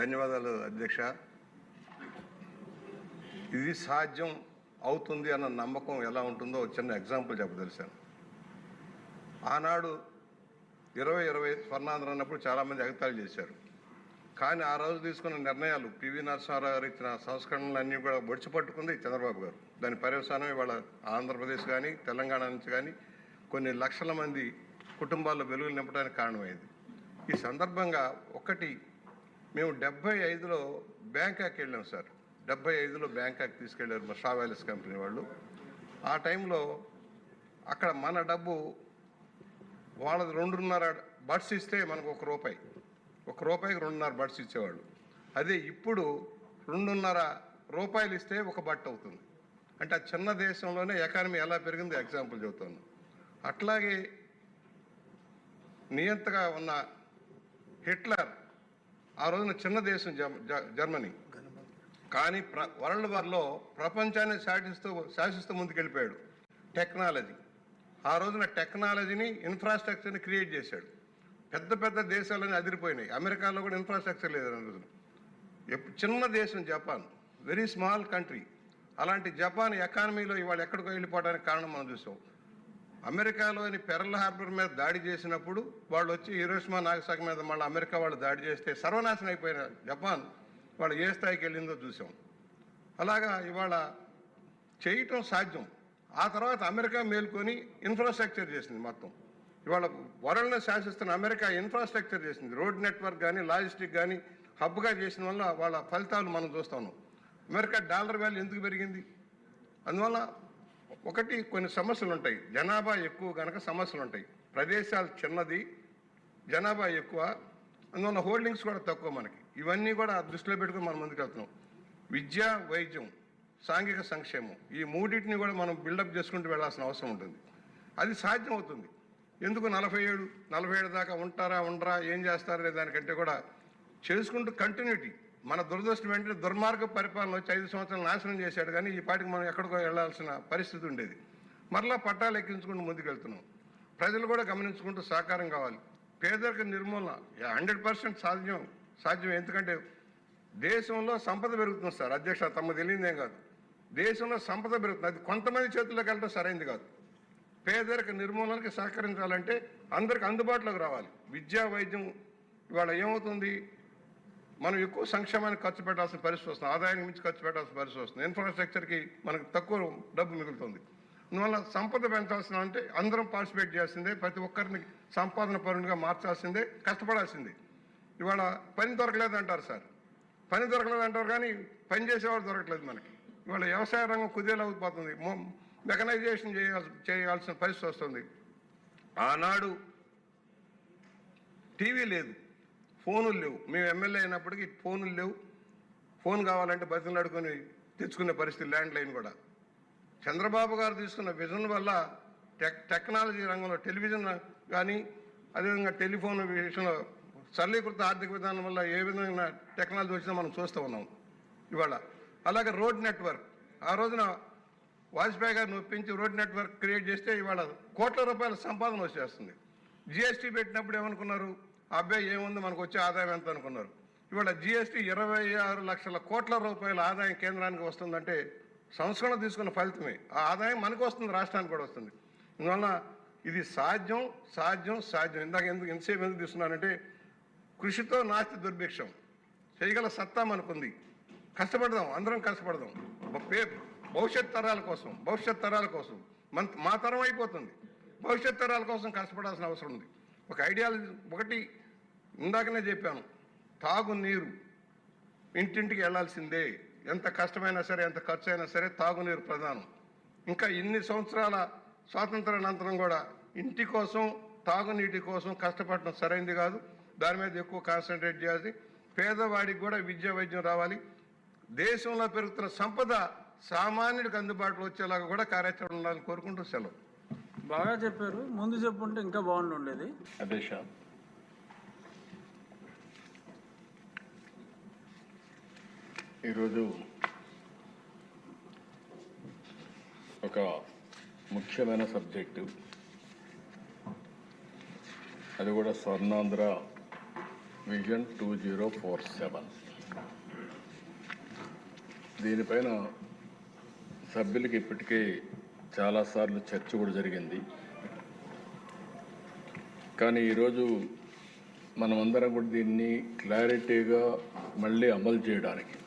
ధన్యవాదాలు అధ్యక్ష. ఇది సాధ్యం అవుతుంది అన్న నమ్మకం ఎలా ఉంటుందో చిన్న ఎగ్జాంపుల్ చెప్పదలిశాను ఆనాడు ఇరవై ఇరవై స్వర్ణాంధ్ర అన్నప్పుడు చాలామంది ఎగతాళి చేశారు. కానీ ఆ రోజు తీసుకున్న నిర్ణయాలు పివి నరసింహారావు గారు ఇచ్చిన సంస్కరణలన్నీ కూడా బొడిచిపట్టుకుంది చంద్రబాబు గారు. దాని పర్యవసానం ఇవాళ ఆంధ్రప్రదేశ్ కానీ తెలంగాణ నుంచి కానీ కొన్ని లక్షల మంది కుటుంబాల్లో వెలుగులు నింపడానికి కారణమైంది. ఈ సందర్భంగా ఒకటి మేము డెబ్బై ఐదులో బ్యాంకాక్ వెళ్ళాం సార్. డెబ్బై ఐదులో బ్యాంకాక్ తీసుకెళ్ళారు మా షావాలిస్ కంపెనీ వాళ్ళు. ఆ టైంలో అక్కడ మన డబ్బు వాళ్ళది రెండున్నర బడ్స్ ఇస్తే మనకు ఒక రూపాయి. ఒక రూపాయికి రెండున్నర బడ్స్ ఇచ్చేవాళ్ళు. అదే ఇప్పుడు రెండున్నర రూపాయలు ఇస్తే ఒక బట్ట అవుతుంది. అంటే ఆ చిన్న దేశంలోనే ఎకానమీ ఎలా పెరిగిందో ఎగ్జాంపుల్ చెబుతాను. అట్లాగే నియంతగా ఉన్న హిట్లర్ ఆ రోజున చిన్న దేశం జర్మనీ. కానీ ప్ర వరల్డ్ వార్లో ప్రపంచాన్ని శాసిస్తూ శాసిస్తూ ముందుకెళ్ళిపోయాడు. టెక్నాలజీ. ఆ రోజున టెక్నాలజీని ఇన్ఫ్రాస్ట్రక్చర్ని క్రియేట్ చేశాడు. పెద్ద పెద్ద దేశాలని అదిరిపోయినాయి. అమెరికాలో కూడా ఇన్ఫ్రాస్ట్రక్చర్ లేదు రోజున. చిన్న దేశం జపాన్. Very small country. అలాంటి జపాన్ ఎకానమీలో ఇవాళ ఎక్కడికో వెళ్ళిపోవడానికి కారణం మనం చూసాం. అమెరికాలోని పెరల్ హార్బర్ మీద దాడి చేసినప్పుడు వాళ్ళు వచ్చి హీరోషిమా నాగసాకి మీద మళ్ళీ అమెరికా వాళ్ళు దాడి చేస్తే సర్వనాశనం అయిపోయిన జపాన్ వాళ్ళు ఏ స్థాయికి వెళ్ళిందో చూసాం. అలాగా ఇవాళ చేయటం సాధ్యం. ఆ తర్వాత అమెరికా మేల్కొని ఇన్ఫ్రాస్ట్రక్చర్ చేసింది మొత్తం. ఇవాళ వరల్డ్ని శాసిస్తున్న అమెరికా ఇన్ఫ్రాస్ట్రక్చర్ చేసింది. రోడ్ నెట్వర్క్ కానీ లాజిస్టిక్ కానీ హబ్గా చేసిన వల్ల వాళ్ళ ఫలితాలు మనం చూస్తాను అమెరికా డాలర్ వాల్యూ ఎందుకు పెరిగింది? అందువల్ల ఒకటి కొన్ని సమస్యలు ఉంటాయి జనాభా ఎక్కువ కనుక సమస్యలు ఉంటాయి ప్రదేశాలు చిన్నది జనాభా ఎక్కువ అందువల్ల హోల్డింగ్స్ కూడా తక్కువ మనకి. ఇవన్నీ కూడా దృష్టిలో పెట్టుకుని మనం ముందుకు వెళ్తున్నాం. విద్య వైద్యం సాంఘిక సంక్షేమం ఈ మూడింటిని కూడా మనం బిల్డప్ చేసుకుంటూ వెళ్ళాల్సిన అవసరం ఉంటుంది. అది సాధ్యం అవుతుంది ఎందుకు నలభై ఏడు నలభై ఏడు దాకా ఉంటారా ఉండరా ఏం చేస్తారనే దానికంటే కూడా చేసుకుంటూ కంటిన్యూటీ మన దురదృష్టం ఏంటంటే దుర్మార్గ పరిపాలన వచ్చి ఐదు సంవత్సరాలు నాశనం చేశాడు కానీ ఈ పాటికి మనం ఎక్కడికో వెళ్ళాల్సిన పరిస్థితి ఉండేది. మరలా పట్టాలు ఎక్కించుకుంటూ ముందుకెళ్తున్నాం. ప్రజలు కూడా గమనించుకుంటూ సహకారం కావాలి. పేదరిక నిర్మూలన హండ్రెడ్ పర్సెంట్ సాధ్యం సాధ్యం ఎందుకంటే దేశంలో సంపద పెరుగుతుంది సార్. అధ్యక్ష తమ తెలియదేం కాదు. దేశంలో సంపద పెరుగుతుంది. అది కొంతమంది చేతుల్లోకి వెళ్ళడం సరైంది కాదు. పేదరిక నిర్మూలనకి సహకరించాలంటే అందరికి అందుబాటులోకి రావాలి. విద్యా వైద్యం ఇవాళ ఏమవుతుంది? మనం ఎక్కువ సంక్షేమానికి ఖర్చు పెట్టాల్సిన పరిస్థితి వస్తుంది ఆదాయానికి మించి ఖర్చు పెట్టాల్సిన పరిస్థితి వస్తుంది. ఇన్ఫ్రాస్ట్రక్చర్కి మనకు తక్కువ డబ్బు మిగులుతుంది. అందువల్ల సంపద పెంచాల్సిన అంటే అందరం పార్టిసిపేట్ చేయాల్సిందే ప్రతి ఒక్కరిని సంపాదన పరునిగా మార్చాల్సిందే కష్టపడాల్సిందే. ఇవాళ పని దొరకలేదు అంటారు సార్. పని దొరకలేదు అంటారు కానీ పని చేసేవాడు దొరకలేదు మనకి. ఇవాళ వ్యవసాయ రంగం కుదేలవుతుంది మెకనైజేషన్ చేయాల్సి చేయాల్సిన పరిస్థితి వస్తుంది. ఆనాడు టీవీ లేదు. ఫోనులు లేవు. మేము ఎమ్మెల్యే అయినప్పటికీ ఫోనులు లేవు. ఫోన్ కావాలంటే బతిలాడుకొని తెచ్చుకునే పరిస్థితి ల్యాండ్ లైన్ కూడా. చంద్రబాబు గారు తీసుకున్న విజన్ వల్ల టెక్ టెక్నాలజీ రంగంలో టెలివిజన్ కానీ అదేవిధంగా టెలిఫోన్ విషయంలో సరళీకృత ఆర్థిక విధానం వల్ల ఏ విధమైన టెక్నాలజీ వచ్చినా మనం చూస్తూ ఉన్నాం ఇవాళ. అలాగే రోడ్ నెట్వర్క్. ఆ రోజున వాజ్పేయి గారిని ఒప్పించి రోడ్ నెట్వర్క్ క్రియేట్ చేస్తే ఇవాళ కోట్ల రూపాయల సంపాదన వచ్చేస్తుంది. జిఎస్టీ పెట్టినప్పుడు ఏమనుకున్నారు? అబ్బాయి ఏముంది? మనకు వచ్చే ఆదాయం ఎంత అనుకున్నారు. ఇవాళ జిఎస్టీ ఇరవై ఆరు లక్షల కోట్ల రూపాయల ఆదాయం కేంద్రానికి వస్తుందంటే సంస్కరణ తీసుకున్న ఫలితమే. ఆ ఆదాయం మనకు వస్తుంది రాష్ట్రానికి కూడా వస్తుంది. ఇందువల్ల ఇది సాధ్యం సాధ్యం సాధ్యం. ఇందాక ఎందుకు ఎంతసేపు ఎందుకు తీసుకున్నానంటే కృషితో నాస్తి దుర్భిక్షం. చేయగల సత్తా మనకుంది. కష్టపడదాం అందరం కష్టపడదాం. పే- భవిష్యత్ తరాల కోసం భవిష్యత్ తరాల కోసం. మన మా తరం అయిపోతుంది. భవిష్యత్ తరాల కోసం కష్టపడాల్సిన అవసరం ఉంది. ఒక ఐడియాలజీ ఒకటి ఇందాకనే చెప్పాను తాగునీరు ఇంటింటికి వెళ్ళాల్సిందే. ఎంత కష్టమైనా సరే ఎంత ఖర్చు అయినా సరే తాగునీరు ప్రధానం. ఇంకా ఇన్ని సంవత్సరాల స్వాతంత్రానంతరం కూడా ఇంటి కోసం తాగునీటి కోసం కష్టపడటం సరైంది కాదు. దాని మీద ఎక్కువ కాన్సన్ట్రేట్ చేయాలి పేదవాడికి కూడా విద్య వైద్యం రావాలి. దేశంలో పెరుగుతున్న సంపద సామాన్యుడికి అందుబాటులో వచ్చేలాగా కూడా కార్యాచరణ ఉండాలని కోరుకుంటూ సెలవు. బాగా చెప్పారు. ముందు చెప్పుంటే ఇంకా బాగుండి ఉండేది అధ్యక్ష ఈరోజు ఒక ముఖ్యమైన సబ్జెక్టు. అది కూడా Swarnandhra vision two zero four seven. దీనిపైన సభ్యులకి ఇప్పటికే చాలాసార్లు చర్చ కూడా జరిగింది. కానీ ఈరోజు మనమందరం కూడా దీన్ని క్లారిటీగా మళ్ళీ అమలు చేయడానికి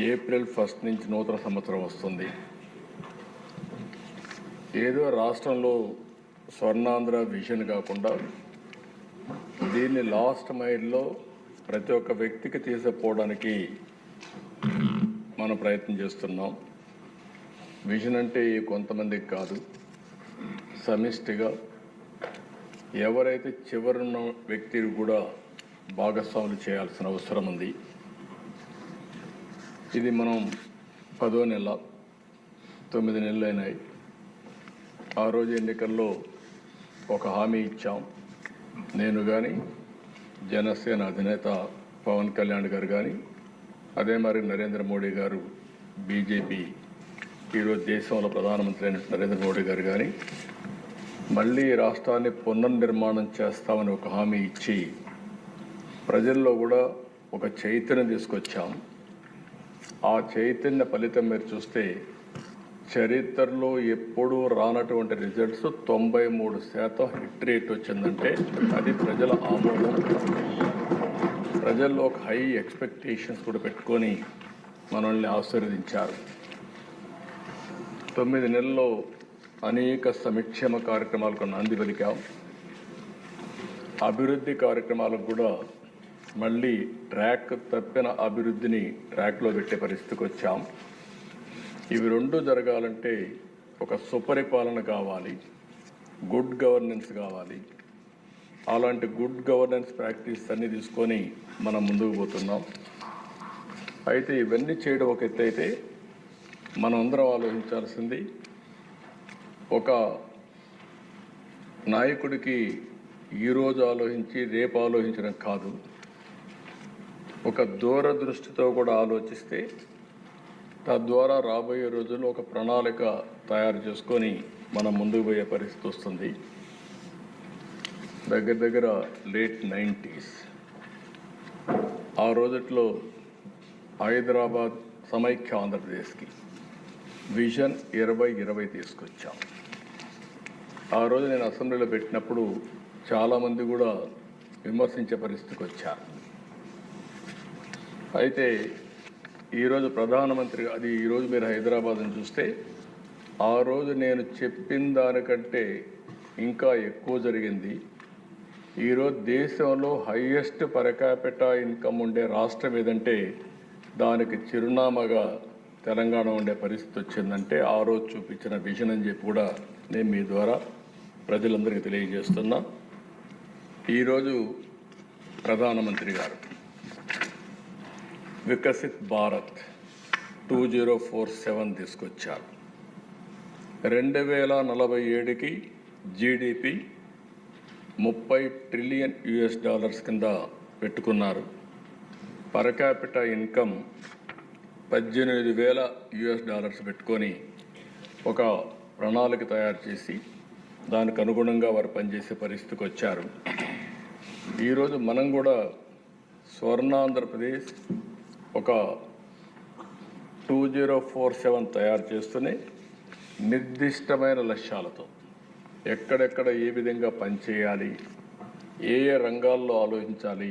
ఏప్రిల్ ఫస్ట్ నుంచి నూతన సంవత్సరం వస్తుంది. ఏదో రాష్ట్రంలో స్వర్ణాంధ్ర విజన్ కాకుండా దీన్ని లాస్ట్ మైల్లో ప్రతి ఒక్క వ్యక్తికి తీసుకుపోవడానికి మనం ప్రయత్నం చేస్తున్నాం. విజన్ అంటే కొంతమందికి కాదు. సమిష్టిగా ఎవరైతే చివరున్న వ్యక్తిని కూడా భాగస్వాములు చేయాల్సిన అవసరం ఉంది. ఇది మనం పదో నెల తొమ్మిది నెలలు అయినాయి. ఆ రోజు ఎన్నికల్లో ఒక హామీ ఇచ్చాం. నేను కానీ జనసేన అధినేత పవన్ కళ్యాణ్ గారు కానీ అదే మరి నరేంద్ర మోడీ గారు బీజేపీ ఈరోజు దేశంలో ప్రధానమంత్రి అయిన నరేంద్ర మోడీ గారు కానీ మళ్ళీ ఈ రాష్ట్రాన్ని పునర్నిర్మాణం చేస్తామని ఒక హామీ ఇచ్చి ప్రజల్లో కూడా ఒక చైతన్యం తీసుకొచ్చాం. ఆ చైతన్య ఫలితం మీరు చూస్తే చరిత్రలో ఎప్పుడూ రానటువంటి రిజల్ట్స్ తొంభై మూడు శాతం హిట్ రేట్ వచ్చిందంటే అది ప్రజల ఆమోదం. ప్రజల్లో ఒక హై ఎక్స్పెక్టేషన్స్ కూడా పెట్టుకొని మనల్ని ఆశీర్వదించారు. తొమ్మిది నెలల్లో అనేక సంక్షేమ కార్యక్రమాలకు నాంది పలికాం. అభివృద్ధి కార్యక్రమాలకు కూడా మళ్ళీ ట్రాక్ తప్పిన అభివృద్ధిని ట్రాక్లో పెట్టే పరిస్థితికి వచ్చాం. ఇవి రెండు జరగాలంటే ఒక సుపరిపాలన కావాలి గుడ్ గవర్నెన్స్ కావాలి. అలాంటి గుడ్ గవర్నెన్స్ ప్రాక్టీస్ అన్ని తీసుకొని మనం ముందుకు పోతున్నాం. అయితే ఇవన్నీ చేయడం ఒక ఎత్తు అయితే మనం అందరం ఆలోచించాల్సింది ఒక నాయకుడికి ఈరోజు ఆలోచించి రేపు ఆలోచించడం కాదు. ఒక దూరదృష్టితో కూడా ఆలోచిస్తే తద్వారా రాబోయే రోజుల్లో ఒక ప్రణాళిక తయారు చేసుకొని మనం ముందుకు పోయే పరిస్థితి వస్తుంది. దగ్గర దగ్గర లేట్ నైంటీస్ ఆ రోజుట్లో హైదరాబాద్ సమైక్య ఆంధ్రప్రదేశ్కి విజన్ ఇరవై ఇరవై తీసుకొచ్చాం. ఆ రోజు నేను అసెంబ్లీలో పెట్టినప్పుడు చాలామంది కూడా విమర్శించే పరిస్థితికి వచ్చారు. అయితే ఈరోజు ప్రధానమంత్రి అది ఈరోజు మీరు హైదరాబాద్ని చూస్తే ఆ రోజు నేను చెప్పిన దానికంటే ఇంకా ఎక్కువ జరిగింది. ఈరోజు దేశంలో హయ్యెస్ట్ పరకాపిట ఇన్కమ్ ఉండే రాష్ట్రం ఏదంటే దానికి చిరునామాగా తెలంగాణ ఉండే పరిస్థితి వచ్చిందంటే ఆ రోజు చూపించిన విజన్ అని చెప్పి కూడా నేను మీ ద్వారా ప్రజలందరికీ తెలియజేస్తున్నా. ఈరోజు ప్రధానమంత్రి గారు Viksit Bharat two zero four seven తీసుకొచ్చారు. రెండు వేల నలభై ఏడుకి జీడిపి ముప్పై ట్రిలియన్ యుఎస్ డాలర్స్ కింద పెట్టుకున్నారు. పరకాపిట ఇన్కమ్ పద్దెనిమిది వేల యుఎస్ డాలర్స్ పెట్టుకొని ఒక ప్రణాళిక తయారు చేసి దానికి అనుగుణంగా వారు పనిచేసే పరిస్థితికి వచ్చారు. ఈరోజు మనం కూడా స్వర్ణాంధ్రప్రదేశ్ ఒక టూ జీరో ఫోర్ సెవెన్ తయారు చేస్తూనే నిర్దిష్టమైన లక్ష్యాలతో ఎక్కడెక్కడ ఏ విధంగా పనిచేయాలి ఏ ఏ రంగాల్లో ఆలోచించాలి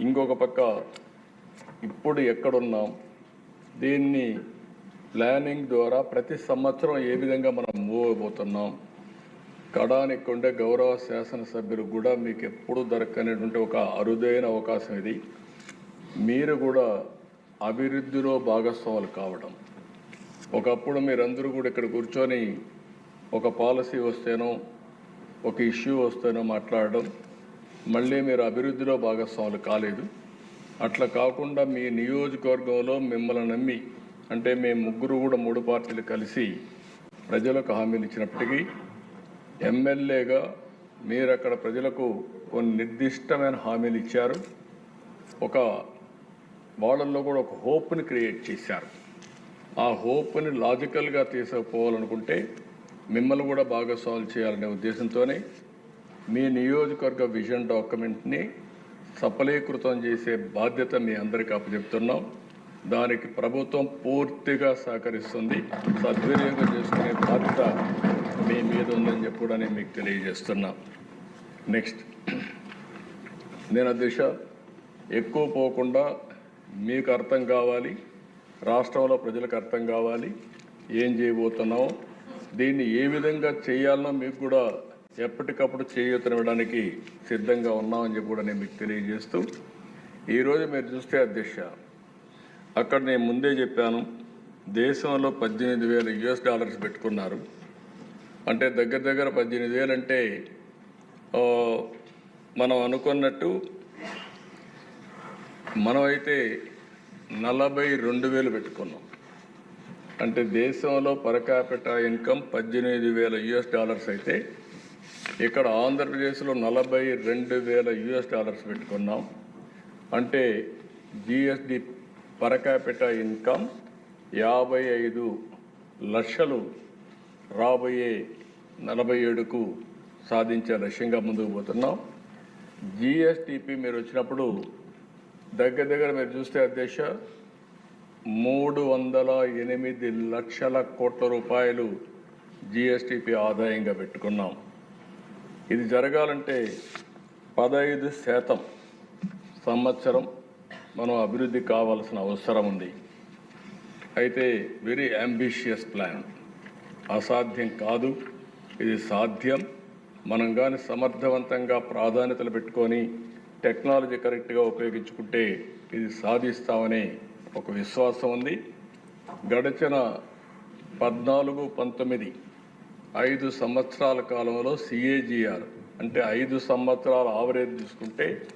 ఇంకొక పక్క ఇప్పుడు ఎక్కడున్నాం దీన్ని ప్లానింగ్ ద్వారా ప్రతి సంవత్సరం ఏ విధంగా మనం మూవ్ అయిపోతున్నాం కడానికి ఉండే గౌరవ శాసనసభ్యులు కూడా మీకు ఎప్పుడు దొరకనేటువంటి ఒక అరుదైన అవకాశం ఇది. మీరు కూడా అభివృద్ధిలో భాగస్వాములు కావడం ఒకప్పుడు మీరందరూ కూడా ఇక్కడ కూర్చొని ఒక పాలసీ వస్తేనో ఒక ఇష్యూ వస్తేనో మాట్లాడడం మళ్ళీ మీరు అభివృద్ధిలో భాగస్వాములు కాలేదు. అట్లా కాకుండా మీ నియోజకవర్గంలో మిమ్మల్ని నమ్మి అంటే మేము ముగ్గురు కూడా మూడు పార్టీలు కలిసి ప్రజలకు హామీలు ఇచ్చినప్పటికీ ఎమ్మెల్యేగా మీరు అక్కడ ప్రజలకు కొన్ని నిర్దిష్టమైన హామీలు ఇచ్చారు. ఒక వాళ్ళల్లో కూడా ఒక హోప్ని క్రియేట్ చేశారు. ఆ హోప్ని లాజికల్గా తీసుకుపోవాలనుకుంటే మిమ్మల్ని కూడా బాగా సాల్వ్ చేయాలనే ఉద్దేశంతోనే మీ నియోజకవర్గ విజన్ డాక్యుమెంట్ని సఫలీకృతం చేసే బాధ్యత మీ అందరికీ అప్పచెప్తున్నాం. దానికి ప్రభుత్వం పూర్తిగా సహకరిస్తుంది. సద్వినియోగం చేసుకునే బాధ్యత మీ మీద ఉందని చెప్పి కూడా నేను మీకు తెలియజేస్తున్నా. నెక్స్ట్. నేను దిశ ఎక్కువ పోకుండా మీకు అర్థం కావాలి రాష్ట్రంలో ప్రజలకు అర్థం కావాలి ఏం చేయబోతున్నాం దీన్ని ఏ విధంగా చేయాలనో మీకు కూడా ఎప్పటికప్పుడు చేయూతనివ్వడానికి సిద్ధంగా ఉన్నామని చెప్పి కూడా నేను మీకు తెలియజేస్తూ ఈరోజు మీరు చూస్తే అధ్యక్ష అక్కడ నేను ముందే చెప్పాను దేశంలో పద్దెనిమిది వేల యుఎస్ డాలర్స్ పెట్టుకున్నారు. అంటే దగ్గర దగ్గర పద్దెనిమిది వేలు అంటే మనం అనుకున్నట్టు మనమైతే నలభై రెండు వేలు పెట్టుకున్నాం. అంటే దేశంలో పరకాపిట ఇన్కమ్ పద్దెనిమిది వేల యుఎస్ డాలర్స్ అయితే ఇక్కడ ఆంధ్రప్రదేశ్లో నలభై రెండు వేల యుఎస్ డాలర్స్ పెట్టుకున్నాం. అంటే జిఎస్డి పరకాపిట ఇన్కమ్ యాభై ఐదు లక్షలు రాబోయే నలభై ఏడుకు సాధించే లక్ష్యంగా ముందుకు పోతున్నాం. జిఎస్టిపి మీరు వచ్చినప్పుడు దగ్గర దగ్గర మీరు చూస్తే అధ్యక్ష మూడు వందల ఎనిమిది లక్షల కోట్ల రూపాయలు జిఎస్టిపి ఆదాయంగా పెట్టుకున్నాం. ఇది జరగాలంటే పదహైదు శాతం సంవత్సరం మనం అభివృద్ధి కావాల్సిన అవసరం ఉంది. అయితే వెరీ అంబిషియస్ ప్లాన్ అసాధ్యం కాదు. ఇది సాధ్యం. మనం కానీ సమర్థవంతంగా ప్రాధాన్యతలు పెట్టుకొని టెక్నాలజీ కరెక్ట్గా ఉపయోగించుకుంటే ఇది సాధిస్తామనే ఒక విశ్వాసం ఉంది. గడిచిన పద్నాలుగు పంతొమ్మిది ఐదు సంవత్సరాల కాలంలో సిఏజిఆర్ అంటే ఐదు సంవత్సరాల ఆవరేజ్ తీసుకుంటే